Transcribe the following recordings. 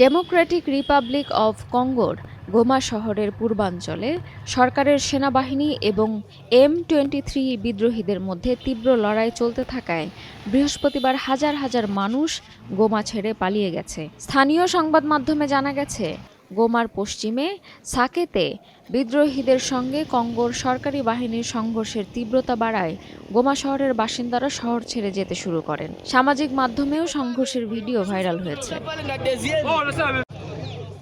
Democratic Republic of কঙ্গোর Goma শহরের পূর্বাঞ্চলে সরকারের সেনাবাহিনী এবং এম টোয়েন্টি থ্রি বিদ্রোহীদের মধ্যে তীব্র লড়াই চলতে থাকায় বৃহস্পতিবার হাজার হাজার মানুষ গোমা ছেড়ে পালিয়ে গেছে। স্থানীয় সংবাদ মাধ্যমে জানা গেছে গোমার পশ্চিমে সাকেতে বিদ্রোহীদের সঙ্গে কঙ্গোর সরকারি বাহিনীর সংঘর্ষের তীব্রতা বাড়ায় গোমা শহরের বাসিন্দারা শহর ছেড়ে যেতে শুরু করেন। সামাজিক মাধ্যমেও সংঘর্ষের ভিডিও ভাইরাল হয়েছে।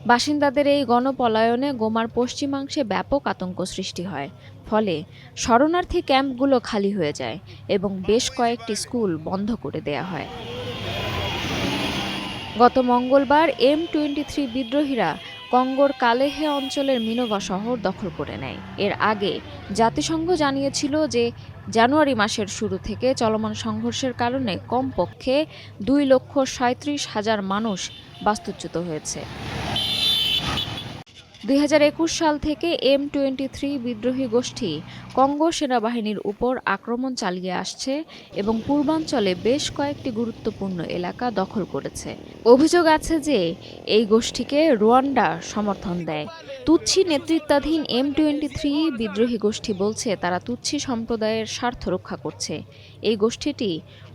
বাসিন্দাদের এই গণপলায়নে গোমার পশ্চিমাংশে ব্যাপক আতঙ্ক সৃষ্টি হয়। ফলে শরণার্থী ক্যাম্পগুলো খালি হয়ে যায় এবং বেশ কয়েকটি স্কুল বন্ধ করে দেয়া হয়। গত মঙ্গলবার এম টোয়েন্টি থ্রি বিদ্রোহীরা কঙ্গোর কালেহে অঞ্চলের মিনোভা শহর দখল করে নেয়। এর আগে জাতিসংঘ জানিয়েছিল যে, জানুয়ারি মাসের শুরু থেকে চলমান সংঘর্ষের কারণে কমপক্ষে দুই লক্ষ সাঁত্রিশ হাজার মানুষ বাস্তুচ্যুত হয়েছে। দুই হাজার একুশ সাল থেকে এম টোয়েন্টি থ্রি বিদ্রোহী গোষ্ঠী কঙ্গো সেনাবাহিনীর উপর আক্রমণ চালিয়ে আসছে এবং পূর্বাঞ্চলে বেশ কয়েকটি গুরুত্বপূর্ণ এলাকা দখল করেছে। অভিযোগ আছে যে, এই গোষ্ঠীকে রোয়ান্ডা সমর্থন দেয়। তুচ্ছি নেতৃত্বাধীন এম টোয়েন্টি থ্রি বিদ্রোহী গোষ্ঠী বলছে তারা তুচ্ছি সম্প্রদায়ের স্বার্থ রক্ষা করছে। এই গোষ্ঠীটি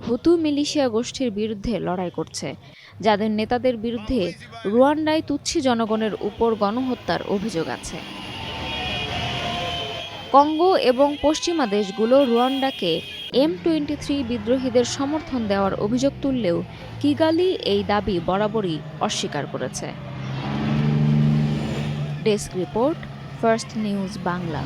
হুতু মিলিশিয়া গোষ্ঠীর বিরুদ্ধে লড়াই করছে, যাদের নেতাদের বিরুদ্ধে রুয়ান্ডায় তুচ্ছি জনগণের উপর গণহত্যার অভিযোগ আছে। কঙ্গো এবং পশ্চিমা দেশগুলো রুয়ান্ডাকে এম টোয়েন্টি থ্রি বিদ্রোহীদের সমর্থন দেওয়ার অভিযোগ তুললেও কিগালি এই দাবি বরাবরই অস্বীকার করেছে। Desk report First News Bangla